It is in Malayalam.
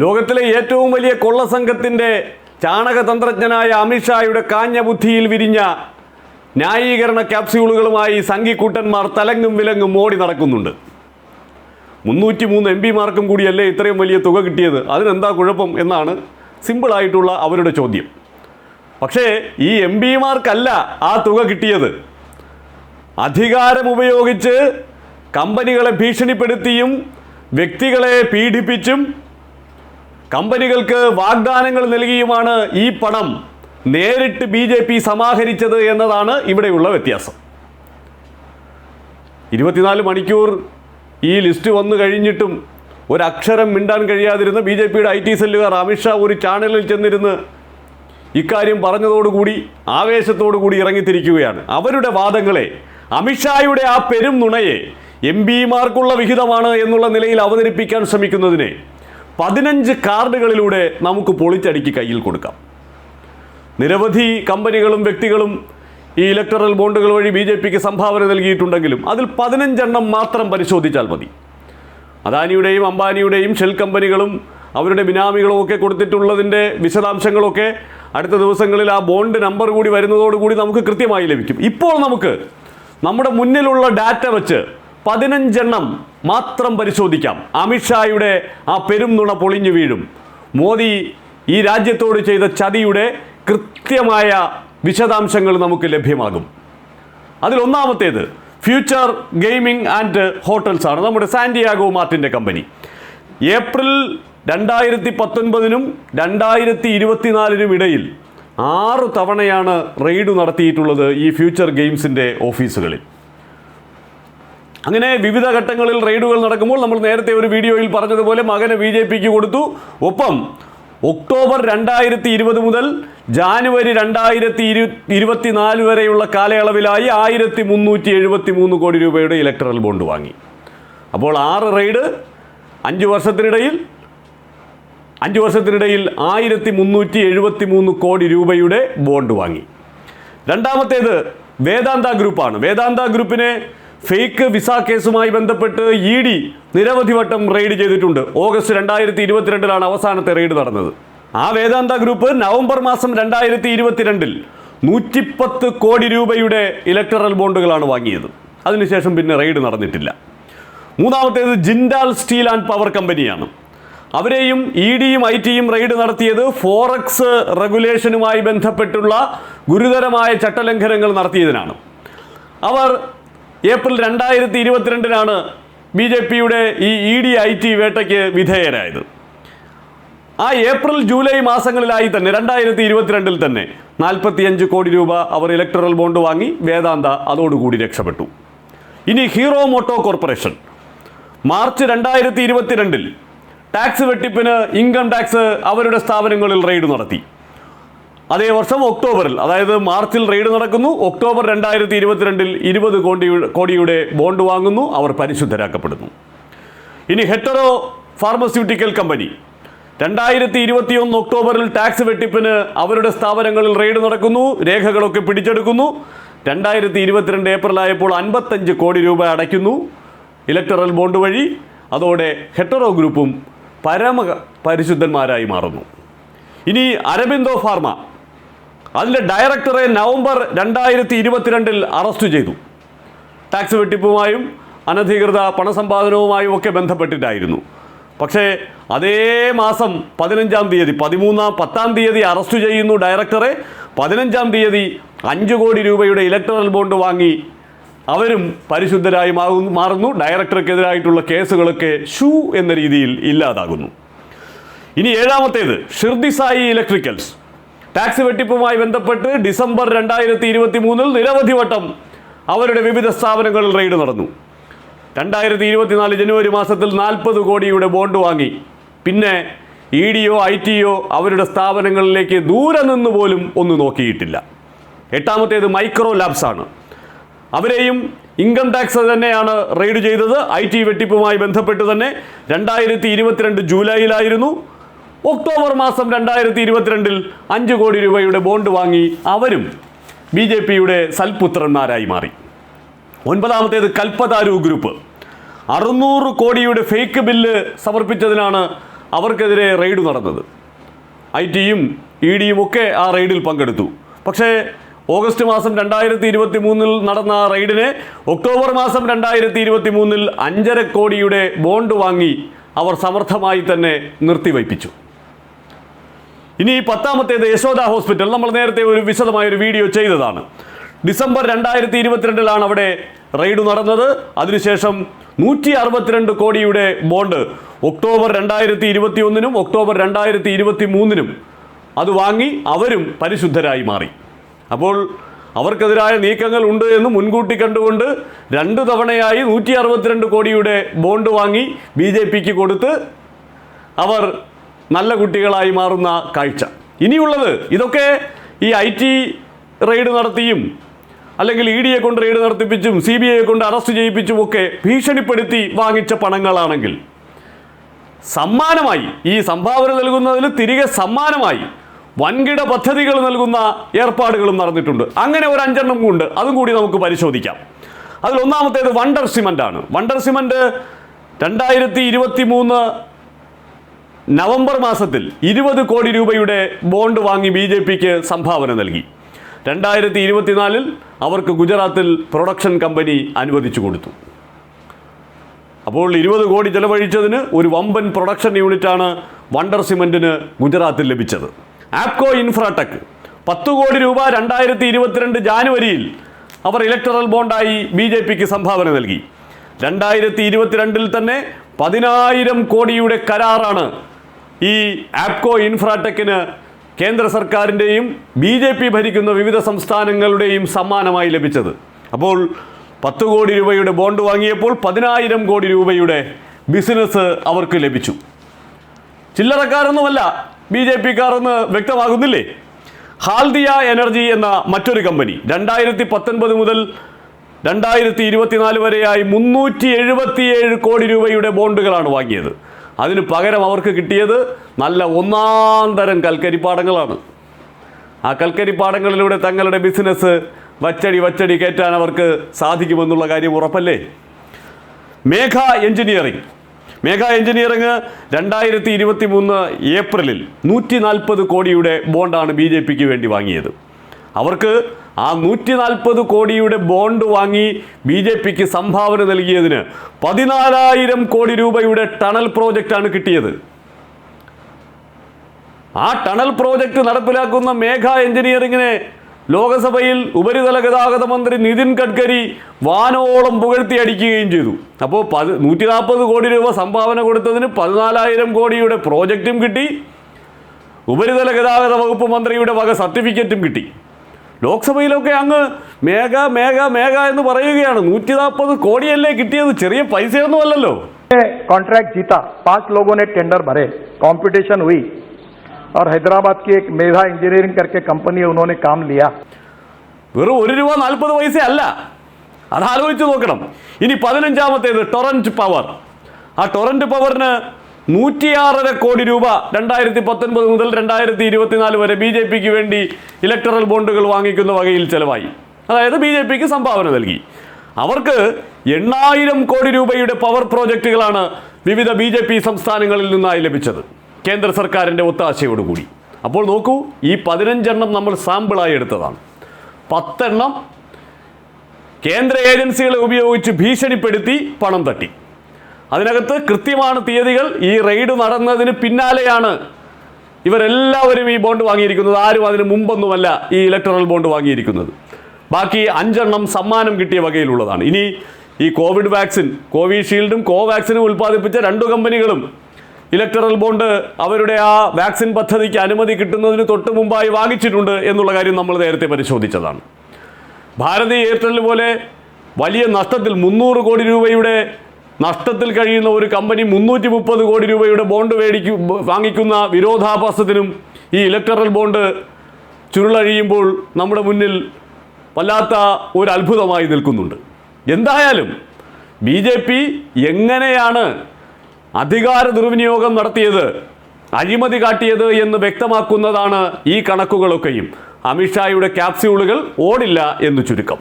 ലോകത്തിലെ ഏറ്റവും വലിയ കൊള്ളസംഘത്തിന്റെ ചാണകതന്ത്രജ്ഞനായ അമിത്ഷായുടെ കാഞ്ഞ ബുദ്ധിയിൽ വിരിഞ്ഞ ന്യായീകരണ ക്യാപ്സ്യൂളുകളുമായി സംഘിക്കൂട്ടന്മാർ തലങ്ങും വിലങ്ങും ഓടി നടക്കുന്നുണ്ട്. മുന്നൂറ്റി മൂന്ന് എം പിമാർക്കും കൂടിയല്ലേ ഇത്രയും വലിയ തുക കിട്ടിയത്? അതിനെന്താ കുഴപ്പം എന്നാണ് സിമ്പിളായിട്ടുള്ള അവരുടെ ചോദ്യം. പക്ഷേ ഈ എം പിമാർക്കല്ല ആ തുക കിട്ടിയത്. അധികാരമുപയോഗിച്ച് കമ്പനികളെ ഭീഷണിപ്പെടുത്തിയും വ്യക്തികളെ പീഡിപ്പിച്ചും കമ്പനികൾക്ക് വാഗ്ദാനങ്ങൾ നൽകിയുമാണ് ഈ പണം നേരിട്ട് ബി ജെ പി സമാഹരിച്ചത് എന്നതാണ് ഇവിടെയുള്ള വ്യത്യാസം. ഇരുപത്തിനാല് മണിക്കൂർ ഈ ലിസ്റ്റ് വന്നു കഴിഞ്ഞിട്ടും ഒരക്ഷരം മിണ്ടാൻ കഴിയാതിരുന്ന ബി ജെ പിയുടെ ഐ ടി സെല്ലുകാർ അമിത്ഷാ ഒരു ചാനലിൽ ചെന്നിരുന്ന് ഇക്കാര്യം പറഞ്ഞതോടുകൂടി ആവേശത്തോടുകൂടി ഇറങ്ങിത്തിരിക്കുകയാണ്. അവരുടെ വാദങ്ങളെ അമിത്ഷായുടെ ആ പെരും നുണയെ എം പിമാർക്കുള്ള വിഹിതമാണ് എന്നുള്ള നിലയിൽ അവതരിപ്പിക്കാൻ ശ്രമിക്കുന്നതിനെ പതിനഞ്ച് കാർഡുകളിലൂടെ നമുക്ക് പൊളിച്ചടിക്ക് കയ്യിൽ കൊടുക്കാം. നിരവധി കമ്പനികളും വ്യക്തികളും ഈ ഇലക്ടറൽ ബോണ്ടുകൾ വഴി ബി ജെ പിക്ക് സംഭാവന നൽകിയിട്ടുണ്ടെങ്കിലും അതിൽ പതിനഞ്ചെണ്ണം മാത്രം പരിശോധിച്ചാൽ മതി. അദാനിയുടെയും അംബാനിയുടെയും ഷെൽ കമ്പനികളും അവരുടെ ബിനാമികളും ഒക്കെ കൊടുത്തിട്ടുള്ളതിന്റെ വിശദാംശങ്ങളൊക്കെ അടുത്ത ദിവസങ്ങളിൽ ആ ബോണ്ട് നമ്പർ കൂടി വരുന്നതോടുകൂടി നമുക്ക് കൃത്യമായി ലഭിക്കും. ഇപ്പോൾ നമുക്ക് നമ്മുടെ മുന്നിലുള്ള ഡാറ്റ വെച്ച് പതിനഞ്ചെണ്ണം മാത്രം പരിശോധിക്കാം. അമിത്ഷായുടെ ആ പെരും നുണ പൊളിഞ്ഞു വീഴും. മോദി ഈ രാജ്യത്തോട് ചെയ്ത ചതിയുടെ കൃത്യമായ വിശദാംശങ്ങൾ നമുക്ക് ലഭ്യമാകും. അതിലൊന്നാമത്തേത് ഫ്യൂച്ചർ ഗെയിമിംഗ് ആൻഡ് ഹോട്ടൽസ് ആണ് നമ്മുടെ സാന്റിയാഗോ മാർട്ടിന്റെ കമ്പനി. ഏപ്രിൽ രണ്ടായിരത്തി പത്തൊൻപതിനും രണ്ടായിരത്തി ഇരുപത്തിനാലിനും ഇടയിൽ ആറ് തവണയാണ് റെയ്ഡ് നടത്തിയിട്ടുള്ളത് ഈ ഫ്യൂച്ചർ ഗെയിംസിന്റെ ഓഫീസുകളിൽ. അങ്ങനെ വിവിധ ഘട്ടങ്ങളിൽ റെയ്ഡുകൾ നടക്കുമ്പോൾ നമ്മൾ നേരത്തെ ഒരു വീഡിയോയിൽ പറഞ്ഞതുപോലെ മകന് ബി ജെ പിക്ക് കൊടുത്തു. ഒപ്പം ഒക്ടോബർ രണ്ടായിരത്തി ഇരുപത് മുതൽ ജാനുവരി രണ്ടായിരത്തി ഇരു ഇരുപത്തിനാല് വരെയുള്ള കാലയളവിലായി ആയിരത്തി മുന്നൂറ്റി എഴുപത്തി മൂന്ന് കോടി രൂപയുടെ ഇലക്ട്രൽ ബോണ്ട് വാങ്ങി. അപ്പോൾ ആറ് റെയ്ഡ് അഞ്ച് വർഷത്തിനിടയിൽ അഞ്ച് വർഷത്തിനിടയിൽ ആയിരത്തി മുന്നൂറ്റി എഴുപത്തി മൂന്ന് കോടി രൂപയുടെ ബോണ്ട് വാങ്ങി. രണ്ടാമത്തേത് വേദാന്ത ഗ്രൂപ്പാണ്. വേദാന്ത ഗ്രൂപ്പിനെ ഫേക്ക് വിസ കേസുമായി ബന്ധപ്പെട്ട് ഇ ഡി നിരവധി വട്ടം റെയ്ഡ് ചെയ്തിട്ടുണ്ട്. ഓഗസ്റ്റ് രണ്ടായിരത്തി ഇരുപത്തിരണ്ടിലാണ് അവസാനത്തെ റെയ്ഡ് നടന്നത്. ആ വേദാന്ത ഗ്രൂപ്പ് നവംബർ മാസം രണ്ടായിരത്തി ഇരുപത്തിരണ്ടിൽ നൂറ്റിപ്പത്ത് കോടി രൂപയുടെ ഇലക്ടറൽ ബോണ്ടുകളാണ് വാങ്ങിയത്. അതിനുശേഷം പിന്നെ റെയ്ഡ് നടന്നിട്ടില്ല. മൂന്നാമത്തേത് ജിൻഡാൽ സ്റ്റീൽ ആൻഡ് പവർ കമ്പനിയാണ്. അവരെയും ഇ ഡിയും ഐ ടിയും റെയ്ഡ് നടത്തിയത് ഫോറക്സ് റെഗുലേഷനുമായി ബന്ധപ്പെട്ടുള്ള ഗുരുതരമായ ചട്ടലംഘനങ്ങൾ നടത്തിയതിനാണ്. അവർ ഏപ്രിൽ രണ്ടായിരത്തി ഇരുപത്തിരണ്ടിനാണ് ബി ജെ പിയുടെ ഈ ഇ ഡി ഐ ടി വേട്ടയ്ക്ക് വിധേയരായത് ആ ഏപ്രിൽ ജൂലൈ മാസങ്ങളിലായി തന്നെ രണ്ടായിരത്തി ഇരുപത്തിരണ്ടിൽ തന്നെ നാൽപ്പത്തിയഞ്ച് കോടി രൂപ അവർ ഇലക്ട്രൽ ബോണ്ട് വാങ്ങി വേദാന്ത അതോടുകൂടി രക്ഷപ്പെട്ടു. ഇനി ഹീറോ മോട്ടോ കോർപ്പറേഷൻ മാർച്ച് രണ്ടായിരത്തി ഇരുപത്തിരണ്ടിൽ ടാക്സ് വെട്ടിപ്പിന് ഇൻകം ടാക്സ് അവരുടെ സ്ഥാപനങ്ങളിൽ റെയ്ഡ് നടത്തി. അതേ വർഷം ഒക്ടോബറിൽ അതായത് മാർച്ചിൽ റെയ്ഡ് നടക്കുന്നു. ഒക്ടോബർ രണ്ടായിരത്തി ഇരുപത്തിരണ്ടിൽ ഇരുപത് കോടി കോടിയുടെ ബോണ്ട് വാങ്ങുന്നു. അവർ പരിശുദ്ധരാക്കപ്പെടുന്നു. ഇനി ഹെറ്ററോ ഫാർമസ്യൂട്ടിക്കൽ കമ്പനി. രണ്ടായിരത്തി ഇരുപത്തിയൊന്ന് ഒക്ടോബറിൽ ടാക്സ് വെട്ടിപ്പിന് അവരുടെ സ്ഥാപനങ്ങളിൽ റെയ്ഡ് നടക്കുന്നു. രേഖകളൊക്കെ പിടിച്ചെടുക്കുന്നു. രണ്ടായിരത്തി ഇരുപത്തിരണ്ട് ഏപ്രിൽ ആയപ്പോൾ അൻപത്തഞ്ച് കോടി രൂപ അടയ്ക്കുന്നു ഇലക്ടറൽ ബോണ്ട് വഴി. അതോടെ ഹെറ്ററോ ഗ്രൂപ്പും പരമ പരിശുദ്ധന്മാരായി മാറുന്നു. ഇനി അരബിന്ദോ ഫാർമ. അതിന്റെ ഡയറക്ടറെ നവംബർ രണ്ടായിരത്തി ഇരുപത്തിരണ്ടിൽ അറസ്റ്റ് ചെയ്തു. ടാക്സ് വെട്ടിപ്പുമായും അനധികൃത പണസമ്പാദനവുമായും ഒക്കെ ബന്ധപ്പെട്ടിട്ടായിരുന്നു. പക്ഷേ അതേ മാസം പതിനഞ്ചാം തീയതി പതിമൂന്നാം പത്താം തീയതി അറസ്റ്റ് ചെയ്യുന്നു ഡയറക്ടറെ. പതിനഞ്ചാം തീയതി അഞ്ച് കോടി രൂപയുടെ ഇലക്ട്രൽ ബോണ്ട് വാങ്ങി അവരും പരിശുദ്ധരായി മാറുന്നു. ഡയറക്ടർക്കെതിരായിട്ടുള്ള കേസുകളൊക്കെ ഷൂ എന്ന രീതിയിൽ ഇല്ലാതാകുന്നു. ഇനി ഏഴാമത്തേത് ഷിർദിസായി ഇലക്ട്രിക്കൽസ്. ടാക്സ് വെട്ടിപ്പുമായി ബന്ധപ്പെട്ട് ഡിസംബർ രണ്ടായിരത്തി ഇരുപത്തി മൂന്നിൽ നിരവധി വട്ടം അവരുടെ വിവിധ സ്ഥാപനങ്ങളിൽ റെയ്ഡ് നടന്നു. രണ്ടായിരത്തി ഇരുപത്തിനാല് ജനുവരി മാസത്തിൽ നാൽപ്പത് കോടിയുടെ ബോണ്ട് വാങ്ങി. പിന്നെ ഇ ഡിയോ ഐ ടിയോ അവരുടെ സ്ഥാപനങ്ങളിലേക്ക് ദൂരെ നിന്ന് പോലും ഒന്ന് നോക്കിയിട്ടില്ല. എട്ടാമത്തേത് മൈക്രോ ലാബ്സ് ആണ്. അവരെയും ഇൻകം ടാക്സ് തന്നെയാണ് റെയ്ഡ് ചെയ്തത്. ഐ ടി വെട്ടിപ്പുമായി ബന്ധപ്പെട്ട് തന്നെ രണ്ടായിരത്തി ഇരുപത്തിരണ്ട് ജൂലൈയിലായിരുന്നു ഒക്ടോബർ മാസം രണ്ടായിരത്തി ഇരുപത്തിരണ്ടിൽ അഞ്ച് കോടി രൂപയുടെ ബോണ്ട് വാങ്ങി അവരും ബി ജെ പിയുടെ സൽപുത്രന്മാരായി മാറി. ഒൻപതാമത്തേത് കൽപ്പതാരു ഗ്രൂപ്പ്. അറുന്നൂറ് കോടിയുടെ ഫേക്ക് ബില്ല് സമർപ്പിച്ചതിനാണ് അവർക്കെതിരെ റെയ്ഡ് നടന്നത്. ഐ ടിയും ഇ ഡിയും ഒക്കെ ആ റെയ്ഡിൽ പങ്കെടുത്തു. പക്ഷേ ഓഗസ്റ്റ് മാസം രണ്ടായിരത്തി ഇരുപത്തി മൂന്നിൽ നടന്ന ആ റെയ്ഡിനെ ഒക്ടോബർ മാസം രണ്ടായിരത്തി ഇരുപത്തി മൂന്നിൽ അഞ്ചര കോടിയുടെ ബോണ്ട് വാങ്ങി അവർ സമർത്ഥമായി തന്നെ നിർത്തിവയ്പ്പിച്ചു. ഇനി ഈ പത്താമത്തേത് യശോദ ഹോസ്പിറ്റൽ. നമ്മൾ നേരത്തെ ഒരു വിശദമായ ഒരു വീഡിയോ ചെയ്തതാണ്. ഡിസംബർ രണ്ടായിരത്തി ഇരുപത്തിരണ്ടിലാണ് അവിടെ റെയ്ഡ് നടന്നത്. അതിനുശേഷം നൂറ്റി അറുപത്തിരണ്ട് കോടിയുടെ ബോണ്ട് ഒക്ടോബർ രണ്ടായിരത്തി ഇരുപത്തി ഒന്നിനും ഒക്ടോബർ രണ്ടായിരത്തി ഇരുപത്തി മൂന്നിനും അത് വാങ്ങി അവരും പരിശുദ്ധരായി മാറി. അപ്പോൾ അവർക്കെതിരായ നീക്കങ്ങൾ ഉണ്ട് എന്ന് മുൻകൂട്ടി കണ്ടുകൊണ്ട് രണ്ട് തവണയായി നൂറ്റി അറുപത്തിരണ്ട് കോടിയുടെ ബോണ്ട് വാങ്ങി ബി ജെ പിക്ക് കൊടുത്ത് അവർ നല്ല കുട്ടികളായി മാറുന്ന കാഴ്ച. ഇനിയുള്ളത് ഇതൊക്കെ ഈ ഐ ടി റെയ്ഡ് നടത്തിയും അല്ലെങ്കിൽ ഇ ഡിയെ കൊണ്ട് റെയ്ഡ് നടത്തിപ്പിച്ചും സി ബി ഐയെ കൊണ്ട് അറസ്റ്റ് ചെയ്യിപ്പിച്ചും ഒക്കെ ഭീഷണിപ്പെടുത്തി വാങ്ങിച്ച പണങ്ങളാണെങ്കിൽ സമ്മാനമായി ഈ സംഭാവന നൽകുന്നതിൽ തിരികെ സമ്മാനമായി വൻകിട പദ്ധതികൾ നൽകുന്ന ഏർപ്പാടുകളും നടന്നിട്ടുണ്ട്. അങ്ങനെ ഒരു അഞ്ചെണ്ണം ഉണ്ട്. അതും കൂടി നമുക്ക് പരിശോധിക്കാം. അതിൽ ഒന്നാമത്തേത് വണ്ടർ സിമന്റ് ആണ്. വണ്ടർ സിമന്റ് രണ്ടായിരത്തി ഇരുപത്തി മൂന്ന് നവംബർ മാസത്തിൽ ഇരുപത് കോടി രൂപയുടെ ബോണ്ട് വാങ്ങി ബി ജെ പിക്ക് സംഭാവന നൽകി. രണ്ടായിരത്തി ഇരുപത്തിനാലിൽ അവർക്ക് ഗുജറാത്തിൽ പ്രൊഡക്ഷൻ കമ്പനി അനുവദിച്ചു കൊടുത്തു. അപ്പോൾ ഇരുപത് കോടി ചെലവഴിച്ചതിന് ഒരു വമ്പൻ പ്രൊഡക്ഷൻ യൂണിറ്റാണ് വണ്ടർ സിമെന്റിന് ഗുജറാത്തിൽ ലഭിച്ചത്. ആപ്കോ ഇൻഫ്രാടെക് പത്ത് കോടി രൂപ രണ്ടായിരത്തി ഇരുപത്തിരണ്ട് ജാനുവരിയിൽ അവർ ഇലക്ടറൽ ബോണ്ടായി ബി ജെ പിക്ക് സംഭാവന നൽകി. രണ്ടായിരത്തി ഇരുപത്തിരണ്ടിൽ തന്നെ പതിനായിരം കോടിയുടെ കരാറാണ് ഈ ആപ്കോ ഇൻഫ്രാടെക്കിന് കേന്ദ്ര സർക്കാരിന്റെയും ബി ജെ പി ഭരിക്കുന്ന വിവിധ സംസ്ഥാനങ്ങളുടെയും സമ്മാനമായി ലഭിച്ചത്. അപ്പോൾ പത്ത് കോടി രൂപയുടെ ബോണ്ട് വാങ്ങിയപ്പോൾ പതിനായിരം കോടി രൂപയുടെ ബിസിനസ് അവർക്ക് ലഭിച്ചു. ചില്ലറക്കാരൊന്നുമല്ല ബി ജെ പിക്കാരെന്ന് വ്യക്തമാകുന്നില്ലേ? ഹാൽദിയ എനർജി എന്ന മറ്റൊരു കമ്പനി രണ്ടായിരത്തി പത്തൊൻപത് മുതൽ രണ്ടായിരത്തി ഇരുപത്തിനാല് വരെയായി മുന്നൂറ്റി എഴുപത്തിയേഴ് കോടി രൂപയുടെ ബോണ്ടുകളാണ് വാങ്ങിയത്. അതിന് പകരം അവർക്ക് കിട്ടിയത് നല്ല ഒന്നാം തരം കൽക്കരിപ്പാടങ്ങളാണ് ആ കൽക്കരിപ്പാടങ്ങളിലൂടെ തങ്ങളുടെ ബിസിനസ് വച്ചടി വച്ചടി കയറ്റാൻ അവർക്ക് സാധിക്കുമെന്നുള്ള കാര്യം ഉറപ്പല്ലേ? മേഘ എഞ്ചിനീയറിംഗ്. മേഘ എഞ്ചിനീയറിംഗ് രണ്ടായിരത്തി ഇരുപത്തി മൂന്ന് ഏപ്രിലിൽ നൂറ്റി നാൽപ്പത് കോടിയുടെ ബോണ്ടാണ് ബി ജെ പിക്ക് വേണ്ടി വാങ്ങിയത്. അവർക്ക് ആ നൂറ്റി നാൽപ്പത് കോടിയുടെ ബോണ്ട് വാങ്ങി ബി ജെ പിക്ക് സംഭാവന നൽകിയതിന് പതിനാലായിരം കോടി രൂപയുടെ ടണൽ പ്രോജക്റ്റാണ് കിട്ടിയത്. ആ ടണൽ പ്രോജക്റ്റ് നടപ്പിലാക്കുന്ന മേഘ എഞ്ചിനീയറിങ്ങിനെ ലോകസഭയിൽ ഉപരിതല ഗതാഗത മന്ത്രി നിതിൻ ഗഡ്കരി വാനോളം പുകഴ്ത്തി അടിക്കുകയും ചെയ്തു. അപ്പോൾ പത് നൂറ്റി നാൽപ്പത് കോടി രൂപ സംഭാവന കൊടുത്തതിന് പതിനാലായിരം കോടിയുടെ പ്രോജക്റ്റും കിട്ടി. ഉപരിതല ഗതാഗത വകുപ്പ് മന്ത്രിയുടെ വക സർട്ടിഫിക്കറ്റും കിട്ടി. ലോക്സഭയിലൊക്കെ അങ്ങ് മേഘ മേഘ മേഘ എന്ന് പറയുകയാണ് നൂറ്റി നാൽപ്പത് കോടിയല്ലേ കിട്ടിയത് ചെറിയ പൈസയൊന്നും അല്ലല്ലോ कॉन्ट्रैक्ट जीता पांच लोगों ने टेंडर भरे कंपटीशन हुई और हैदराबाद की एक मेधा इंजीनियरिंग करके कंपनी है उन्होंने काम लिया വെറും ഒരു രൂപ നാൽപ്പത് പൈസ അല്ല അത് ആലോചിച്ച് നോക്കണം ഇനി പതിനഞ്ചാമത്തേത് ടൊറന്റ് പവർ ആ ടൊറന്റ് പവറിന് നൂറ്റിയാറര കോടി രൂപ രണ്ടായിരത്തി പത്തൊൻപത് മുതൽ രണ്ടായിരത്തി ഇരുപത്തിനാല് വരെ ബി ജെ പിക്ക് വേണ്ടി ഇലക്ടറൽ ബോണ്ടുകൾ വാങ്ങിക്കുന്ന വകയിൽ ചെലവായി. അതായത് ബി ജെ പിക്ക് സംഭാവന നൽകി. അവർക്ക് എണ്ണായിരം കോടി രൂപയുടെ പവർ പ്രോജക്റ്റുകളാണ് വിവിധ ബി ജെ പി സംസ്ഥാനങ്ങളിൽ നിന്നായി ലഭിച്ചത്. കേന്ദ്ര സർക്കാരിന്റെ ഒത്താശയോടുകൂടി. അപ്പോൾ നോക്കൂ ഈ പതിനഞ്ചെണ്ണം നമ്മൾ സാമ്പിളായി എടുത്തതാണ്. പത്തെണ്ണം കേന്ദ്ര ഏജൻസികളെ ഉപയോഗിച്ച് ഭീഷണിപ്പെടുത്തി പണം തട്ടി. അതിനകത്ത് കൃത്യമാണ് തീയതികൾ. ഈ റെയ്ഡ് നടന്നതിന് പിന്നാലെയാണ് ഇവരെല്ലാവരും ഈ ബോണ്ട് വാങ്ങിയിരിക്കുന്നത്. ആരും അതിന് മുമ്പൊന്നുമല്ല ഈ ഇലക്ട്രൽ ബോണ്ട് വാങ്ങിയിരിക്കുന്നത്. ബാക്കി അഞ്ചെണ്ണം സമ്മാനം കിട്ടിയ വകയിലുള്ളതാണ്. ഇനി ഈ കോവിഡ് വാക്സിൻ കോവിഷീൽഡും കോവാക്സിനും ഉൽപ്പാദിപ്പിച്ച രണ്ടു കമ്പനികളും ഇലക്ടറൽ ബോണ്ട് അവരുടെ ആ വാക്സിൻ പദ്ധതിക്ക് അനുമതി കിട്ടുന്നതിന് തൊട്ട് മുമ്പായി വാങ്ങിച്ചിട്ടുണ്ട് എന്നുള്ള കാര്യം നമ്മൾ നേരത്തെ പരിശോധിച്ചതാണ്. ഭാരതി എയർടെൽ പോലെ വലിയ നഷ്ടത്തിൽ മുന്നൂറ് കോടി രൂപയുടെ നഷ്ടത്തിൽ കഴിയുന്ന ഒരു കമ്പനി മുന്നൂറ്റി മുപ്പത് കോടി രൂപയുടെ ബോണ്ട് മേടിക്കു വാങ്ങിക്കുന്ന വിരോധാഭാസത്തിനും ഈ ഇലക്ടറൽ ബോണ്ട് ചുരുളഴിയുമ്പോൾ നമ്മുടെ മുന്നിൽ വല്ലാത്ത ഒരു അത്ഭുതമായി നിൽക്കുന്നുണ്ട്. എന്തായാലും ബി ജെ പി എങ്ങനെയാണ് അധികാര ദുർവിനിയോഗം നടത്തിയത് അഴിമതി കാട്ടിയത് എന്ന് വ്യക്തമാക്കുന്നതാണ് ഈ കണക്കുകളൊക്കെയും. അമിത്ഷായുടെ ക്യാപ്സ്യൂളുകൾ ഓടില്ല എന്ന് ചുരുക്കം.